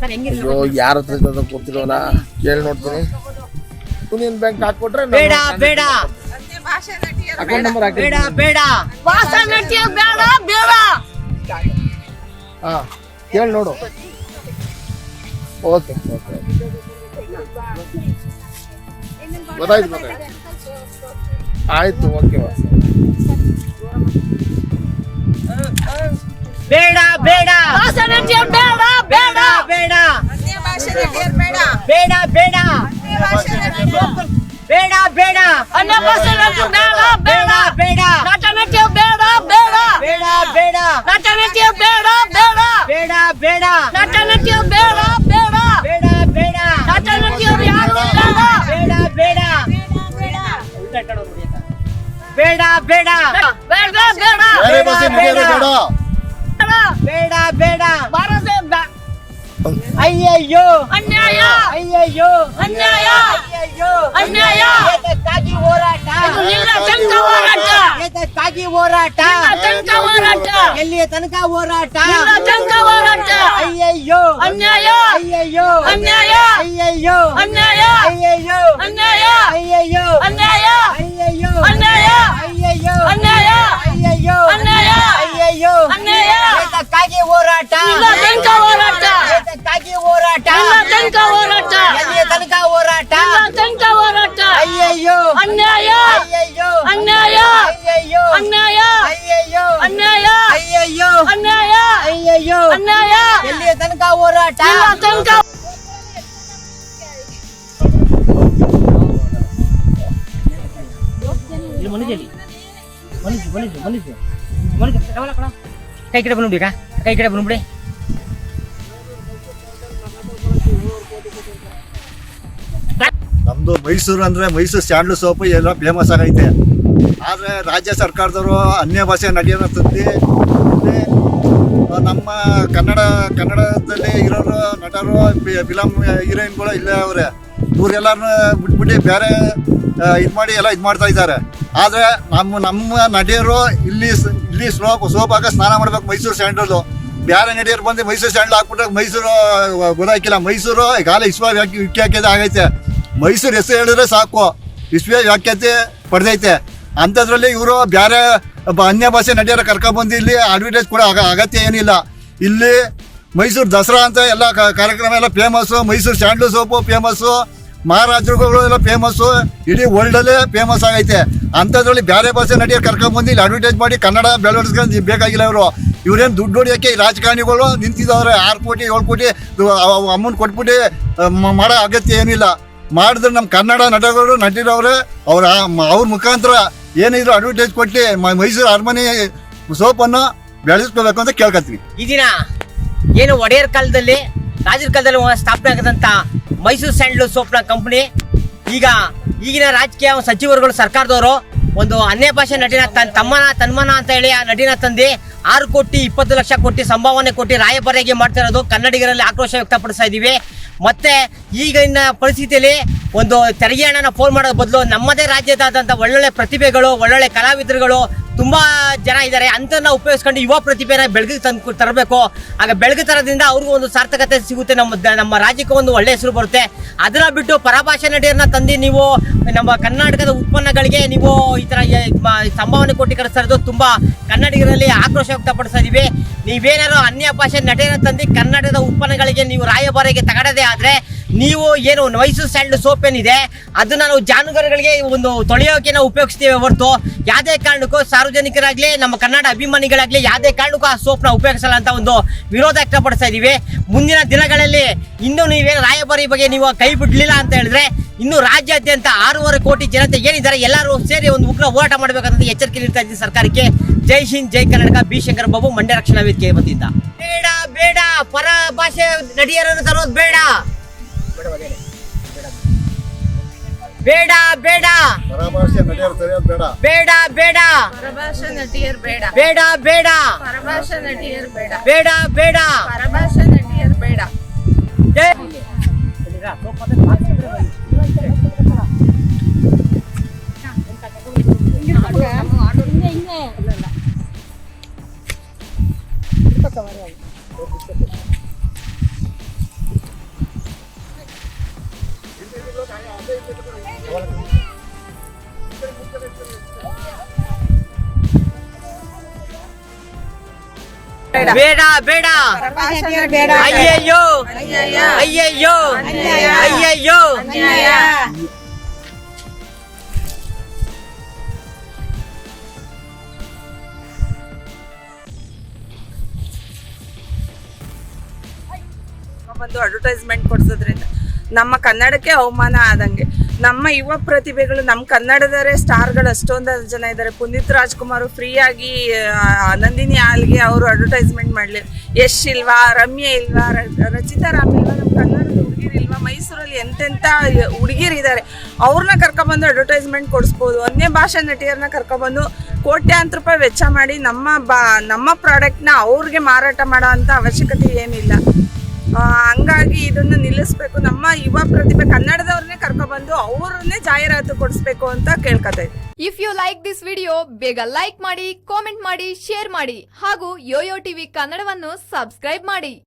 Sir ಹೆಂಗಿರಿ ಅಯ್ಯೋ ಯಾರ ಹತ್ರ ಗೊತ್ತಿರೋಲ್ಲ ಕೇಳಿ ನೋಡ್ತೀನಿ. ಯೂನಿಯನ್ ಬ್ಯಾಂಕ್ ಹಾಕ್ಕೊಟ್ರೆ ಬೇಡ ಬೇಡ. ಅಕೌಂಟ್ ನಂಬರ್ ಹಾಕಿ ಬೇಡ. ಬೇಡ ಭಾಷಾ ನಟಿಯ ಬೇಡ ಬೇಡ. ಹಾ ಕೇಳಿ ನೋಡು. ಓಕೆ ಓಕೆ ಗೊತ್ತಾಯ್ತು ಗೊತ್ತಾಯ್ತು ಆಯ್ತು ಓಕೆ ಬೇಡ ಬೇಡ. ಬೇಡ ಬೇಡ. ಬೇಡ ಬೇಡ. ಬೇಡ. ಬೇಡ ಬೇಡ. ಅನ್ನ ಭಾಷೆ ಬೇಡ. ಬೇಡ ಬೇಡ. ಬೇಡ ಬೇಡ. ಬೇಡ ಬೇಡ ಬೇಡ. ಬೇಡ ಬೇಡ ಬೇಡ. ಬೇರೆ ನಡೆಯೋದು ಬೇಡ ಬೇಡ. ಬೇಡ. ಭಾರತ ಅಯ್ಯಯ್ಯೋ. ಅನ್ಯಾಯ. ಅಯ್ಯಯ್ಯೋ. ಅನ್ಯಾಯ. ಅಯ್ಯಯ್ಯೋ. ಅನ್ಯಾಯ. ಏತಕ್ಕಾಗಿ ಹೋರಾಟ. ತನಕ ಹೋರಾಟ. ಏತಕ್ಕಾಗಿ ಹೋರಾಟ. ತನಕ ಹೋರಾಟ. ಎಲ್ಲಿಯ ತನಕ ಹೋರಾಟ? ತನಕ ಹೋರಾಟ. ಅಯ್ಯಯ್ಯೋ ಅನ್ಯಾಯ ಅಯ್ಯಯ್ಯೋ. ಅನ್ಯಾಯ. ಅಯ್ಯಯ್ಯೋ. ಅನ್ಯಾಯ. ಅಯ್ಯಯ್ಯೋ. ಅನ್ಯಾಯ. ಅಯ್ಯಯ್ಯೋ. ಅನ್ಯಾಯ. ಅಯ್ಯಯ್ಯೋ ಅನ್ಯಾಯ ಅಯ್ಯಯ್ಯೋ ಅನ್ಯಾಯ ಅಯ್ಯಯ್ಯೋ ಅನ್ಯಾಯ ಅಯ್ಯಯ್ಯೋ ಅನ್ಯಾಯ ಏತಕ್ಕಾಗಿ ಹೋರಾಟ. ನಿನ್ನ ತನಕ ಹೋರಾಟ. ಏತಕ್ಕಾಗಿ ಹೋರಾಟ? ನಿನ್ನ ತನಕ ಹೋರಾಟ. ಎಲ್ಲಿಯ ತನಕ ಹೋರಾಟ. ನಿನ್ನ ತನಕ ಹೋರಾಟ. ಅಯ್ಯಯ್ಯೋ. ಅನ್ಯಾಯ. ಅಯ್ಯಯ್ಯೋ. ಅನ್ಯಾಯ. ಅಯ್ಯಯ್ಯೋ. ಅನ್ಯಾಯ. ಅಯ್ಯಯ್ಯೋ. ಅನ್ಯಾಯ. ಅಯ್ಯಯ್ಯೋ. ಅನ್ಯಾಯ. ಅಯ್ಯಯ್ಯೋ. ಅನ್ಯಾಯ. ಎಲ್ಲಿಯ ತನಕ ಹೋರಾಟ? ನಿನ್ನ ತನಕ. ಕೈ ಕಡೆ ಬಂದ್ಬಿಡಿ ಕೈ ಕಡೆ ಬಂದ್ಬಿಡಿ ನಮ್ದು ಮೈಸೂರು ಅಂದ್ರೆ ಮೈಸೂರು ಸ್ಯಾಂಡ್ಲ್ ಸೋಪು ಎಲ್ಲ ಫೇಮಸ್ ಆಗೈತೆ. ಆದ್ರೆ ರಾಜ್ಯ ಸರ್ಕಾರದವರು ಅನ್ಯ ಭಾಷೆ ನಡೆಯೋ ಮತ್ತೆ ನಮ್ಮ ಕನ್ನಡ, ಕನ್ನಡದಲ್ಲಿ ಇರೋರು, ನಟರು ಫಿಲಮ್ ಹೀರೋಯಿನ್ಗಳು ಇಲ್ಲೇ ಅವ್ರೆ. ಇವ್ರೆಲ್ಲಾರು ಬಿಟ್ಬಿಟ್ಟು ಬೇರೆ ಇದು ಮಾಡಿ ಎಲ್ಲ ಇದು ಮಾಡ್ತಾ ಇದ್ದಾರೆ. ಆದರೆ ನಮ್ಮ ನಮ್ಮ ನಟಿಯರು ಇಲ್ಲಿ ಇಲ್ಲಿ ಸ್ಲೋ ಸೋಪಾಗ ಸ್ನಾನ ಮಾಡ್ಬೇಕು ಮೈಸೂರು ಸ್ಯಾಂಡಲ್ಲು ಬೇರೆ ನಟಿಯರು ಬಂದು ಮೈಸೂರು ಸ್ಯಾಂಡಲ್ ಹಾಕ್ಬಿಟ್ರೆ ಮೈಸೂರು ಗೊತ್ತಾಕಿಲ್ಲ ಮೈಸೂರು ಈಗಾಗಲೇ ಇಸ್ವ ವ್ಯಾಖ್ಯ ವಿಖ್ಯಾಖ್ಯತೆ ಆಗೈತೆ. ಮೈಸೂರು ಹೆಸರು ಹೇಳಿದ್ರೆ ಸಾಕು. ವಿಶ್ವ ವ್ಯಾಖ್ಯಾತಿ ಪಡೆದೈತೆ. ಅಂಥದ್ರಲ್ಲಿ ಇವರು ಬೇರೆ ಅನ್ಯ ಭಾಷೆ ನಟಿಯರ ಕರ್ಕೊಂಡ್ಬಂದು ಇಲ್ಲಿ ಅಡ್ವರ್ಟೈಸ್ ಕೂಡ ಆಗ, ಅಗತ್ಯ ಏನಿಲ್ಲ. ಇಲ್ಲಿ ಮೈಸೂರು ದಸರಾ ಅಂತ ಎಲ್ಲ ಕಾರ್ಯಕ್ರಮ ಎಲ್ಲ famous Mysuru sandal soap famous ಮಹಾರಾಜರುಗಳು ಎಲ್ಲ ಫೇಮಸ್ಸು ಇಡೀ ವರ್ಲ್ಡಲ್ಲೇ ಫೇಮಸ್ ಆಗೈತೆ. ಅಂಥದ್ರಲ್ಲಿ ಬೇರೆ ಭಾಷೆ ನಟಿಯರು ಕರ್ಕೊಂಡ್ಬಂದು ಇಲ್ಲಿ ಅಡ್ವರ್ಟೈಸ್ ಮಾಡಿ ಕನ್ನಡ ಬೆಳವಣಿಗೆ ಬೇಕಾಗಿಲ್ಲ ಇವರು. ಇವ್ರೇನು ದುಡ್ಡು ಹೊಡಿಯೋಕ್ಕೆ ರಾಜಕಾರಣಿಗಳು ನಿಂತಿದ್ದವ್ರೆ ಆರು ಕೋಟಿ, ಏಳು ಕೋಟಿ ಅಮೌಂಟ್ ಕೊಟ್ಬಿಟ್ಟು ಮಾಡೋ ಅಗತ್ಯ ಏನಿಲ್ಲ. ಮಾಡಿದ್ರೆ ನಮ್ಮ ಕನ್ನಡ ನಟಗಳು ನಟಿರವ್ರೆ, ಅವ್ರ ಅವ್ರ ಮುಖಾಂತರ ಏನಿದ್ರು ಅಡ್ವರ್ಟೈಸ್ ಕೊಟ್ಟು ಮೈಸೂರು ಅರಮನೆ ಸೋಪನ್ನು ಬೆಳೆಸ್ಕೋಬೇಕು ಅಂತ ಕೇಳ್ಕೊತೀನಿ ಈ ದಿನ ಏನು ಒಡೆಯರ್ ಕಾಲದಲ್ಲಿ, ರಾಜರ ಕಾಲದಲ್ಲಿ ಸ್ಥಾಪನೆ ಆಗದಂತ ಮೈಸೂರು ಸ್ಯಾಂಡ್ಲು ಸೋಪ್ನ ಕಂಪನಿ ಈಗ ಈಗಿನ ರಾಜಕೀಯ ಸಚಿವರುಗಳು ಸರ್ಕಾರದವರು ಒಂದು ಅನ್ಯ ಭಾಷೆ ನಟಿನ ತನ್ನ ತಮ್ಮನ, ತನ್ಮನ ಅಂತ ಹೇಳಿ ಆ ನಟಿನ ತಂದು ಆರು ಕೋಟಿ, ಇಪ್ಪತ್ತು ಲಕ್ಷ ಕೋಟಿ ಸಂಭಾವನೆ ಕೊಟ್ಟು ರಾಯಭಾರಿಯಾಗಿ ಮಾಡ್ತಿರೋದು ಕನ್ನಡಿಗರಲ್ಲಿ ಆಕ್ರೋಶ ವ್ಯಕ್ತಪಡಿಸ್ತಾ ಇದ್ದೀವಿ. ಮತ್ತೆ ಈಗಿನ ಪರಿಸ್ಥಿತಿಯಲ್ಲಿ ಒಂದು ತೆರಿಗೆ ಹಣನ ಫೋನ್ ಮಾಡೋ ಬದಲು ನಮ್ಮದೇ ರಾಜ್ಯದಾದಂಥ ಒಳ್ಳೊಳ್ಳೆ ಪ್ರತಿಭೆಗಳು, ಒಳ್ಳೊಳ್ಳೆ ಕಲಾವಿದರುಗಳು ತುಂಬ ಜನ ಇದ್ದಾರೆ ಅಂತನ್ನ ಉಪಯೋಗಿಸ್ಕೊಂಡು ಯುವ ಪ್ರತಿಭೆನ ಬೆಳಗ್ಗೆ ತಂದು ತರಬೇಕು. ಆಗ ಬೆಳಗ್ಗೆ ತರೋದ್ರಿಂದ ಅವ್ರಿಗೂ ಒಂದು ಸಾರ್ಥಕತೆ ಸಿಗುತ್ತೆ. ನಮ್ಮ ನಮ್ಮ ರಾಜ್ಯಕ್ಕೆ ಒಂದು ಒಳ್ಳೆ ಹೆಸರು ಬರುತ್ತೆ. ಅದನ್ನ ಬಿಟ್ಟು ಪರಭಾಷೆ ನಟಿಯರನ್ನ ತಂದು ನೀವು ನಮ್ಮ ಕರ್ನಾಟಕದ ಉತ್ಪನ್ನಗಳಿಗೆ ನೀವು ಈ ಥರ ಸಂಭಾವನೆ ಕೊಟ್ಟು ಕಳಿಸ್ತಾ ಇರೋದು ತುಂಬಾ ಕನ್ನಡಿಗರಲ್ಲಿ ಆಕ್ರೋಶ ವ್ಯಕ್ತಪಡಿಸ್ತಾ ನೀವೇನಾದ್ರೂ ನೀವೇನಾದ್ರು ಅನ್ಯ ಭಾಷೆ ನಟಿಯರನ್ನ ತಂದು ಕನ್ನಡದ ಉತ್ಪನ್ನಗಳಿಗೆ ನೀವು ರಾಯಭಾರಿಗೆ ತಗಡದೇ ಆದ್ರೆ ನೀವು ಏನು ಮೈಸೂರು ಸ್ಯಾಂಡ್ ಸೋಪ್ ಏನಿದೆ, ಅದನ್ನ ನಾವು ಜಾನುವಾರುಗಳಿಗೆ ಒಂದು ತೊಳೆಯೋಕೆ ನಾವು ಉಪಯೋಗಿಸ್ತೀವಿ ಹೊರತು, ಯಾವುದೇ ಕಾರಣಕ್ಕೂ ಸಾರ್ವಜನಿಕರಾಗಲಿ, ನಮ್ಮ ಕನ್ನಡ ಅಭಿಮಾನಿಗಳಾಗಲಿ ಯಾವುದೇ ಕಾರಣಕ್ಕೂ ಆ ಸೋಪ್ನ ಉಪಯೋಗಿಸಲ್ಲ ಅಂತ ಒಂದು ವಿರೋಧ ವ್ಯಕ್ತಪಡಿಸ್ತಾ ಇದೀವಿ. ಮುಂದಿನ ದಿನಗಳಲ್ಲಿ ಇನ್ನೂ ನೀವೇನು ರಾಯಭಾರಿ ಬಗ್ಗೆ ನೀವು ಕೈ ಬಿಡಲಿಲ್ಲ ಅಂತ ಹೇಳಿದ್ರೆ, ಇನ್ನು ರಾಜ್ಯಾದ್ಯಂತ ಆರೂವರೆ ಕೋಟಿ ಜನತೆ ಏನಿದ್ದಾರೆ, ಎಲ್ಲರೂ ಸೇರಿ ಒಂದು ಉಗ್ರ ಹೋರಾಟ ಮಾಡಬೇಕಂತ ಎಚ್ಚರಿಕೆ ನೀಡ್ತಾ ಇದ್ದೀನಿ ಸರ್ಕಾರಕ್ಕೆ. ಜೈ ಹಿಂದ್, ಜೈ ಕರ್ನಾಟಕ. ಬಿ ಶಂಕರ್ ಬಾಬು ಮಂಡ್ಯ ರಕ್ಷಣಾ ವೇದಿಕೆ ಬಂದಿದ್ದ ಬೇಡ ಬೇಡ, ಪರ ಭಾಷೆ ನಡಿಯರನ್ನು ತರೋದು ಬೇಡ. ಬೇಡ ಬೇಡ. ಪರಭಾಷೆ ನಟಿಯರ್ ಬೇಡ ಬೇಡ. ಬೇಡ ಬೇಡ. ಪರಭಾಷೆ ನಟಿಯರ್ ಬೇಡ. ಬೇಡ ಬೇಡ. ಪರಭಾಷೆ ನಟಿಯರ್ ಬೇಡ. ಬೇಡ ಬೇಡ. ಪರಭಾಷೆ ನಟಿಯರ್ ಬೇಡ. ಹಿಂಗೆ ಬೇಡ ಬೇಡ ಅಯ್ಯಯ್ಯೋ. ಅಯ್ಯಯ್ಯೋ. ಅಯ್ಯಯ್ಯೋ. ಬಂದು ಅಡ್ವರ್ಟೈಸ್ಮೆಂಟ್ ಕೊಡ್ಸೋದ್ರಿಂದ. ನಮ್ಮ ಕನ್ನಡಕ್ಕೆ ಅವಮಾನ ಆದಂಗೆ. ನಮ್ಮ ಯುವ ಪ್ರತಿಭೆಗಳು ನಮ್ಮ ಕನ್ನಡದವರೇ ಸ್ಟಾರ್ಗಳು ಅಷ್ಟೊಂದು ಜನ ಇದ್ದಾರೆ. ಪುನೀತ್ ರಾಜ್ಕುಮಾರ್ ಫ್ರೀಯಾಗಿ ನಂದಿನಿ ಆಲ್ಗೆ ಅವರು ಅಡ್ವರ್ಟೈಸ್ಮೆಂಟ್ ಮಾಡಲಿ. ಯಶ್ ಇಲ್ವಾ, ರಮ್ಯ ಇಲ್ವಾ ರಚಿತಾ ರಾಮ್ ಇಲ್ವಾ, ನಮ್ಮ ಕನ್ನಡದ ಹುಡುಗಿರು ಇಲ್ವಾ, ಮೈಸೂರಲ್ಲಿ ಎಂತೆಂಥ ಹುಡುಗಿರಿದ್ದಾರೆ ಅವ್ರನ್ನ ಕರ್ಕೊಬಂದು ಅಡ್ವರ್ಟೈಸ್ಮೆಂಟ್ ಕೊಡಿಸ್ಬೋದು. ಅನ್ಯ ಭಾಷಾ ನಟಿಯರನ್ನ ಕರ್ಕೊಬಂದು ಕೋಟ್ಯಾಂತರ ರೂಪಾಯಿ ವೆಚ್ಚ ಮಾಡಿ ನಮ್ಮ ಬಾ, ನಮ್ಮ ಪ್ರಾಡಕ್ಟ್ನ ಅವ್ರಿಗೆ ಮಾರಾಟ ಮಾಡೋ ಅಂಥ ಅವಶ್ಯಕತೆ ಏನಿಲ್ಲ. ಹಂಗಾಗಿ ಇದನ್ನು ನಿಲ್ಲಿಸ್ಬೇಕು. ನಮ್ಮ ಯುವ ಪ್ರತಿಭೆ ಕನ್ನಡದವ್ರನ್ನೇ ಕರ್ಕೊಬಂದು ಅವ್ರನ್ನೇ ಜಾಹೀರಾತು ಕೊಡಿಸ್ಬೇಕು ಅಂತ ಕೇಳ್ಕೊತಾ. If you like this video ಬೇಗ ಲೈಕ್ ಮಾಡಿ ಕಾಮೆಂಟ್ ಮಾಡಿ ಶೇರ್ ಮಾಡಿ. ಹಾಗೂ ಯೋಯೋ ಟಿವಿ ಕನ್ನಡವನ್ನು ಸಬ್ಸ್ಕ್ರೈಬ್ ಮಾಡಿ.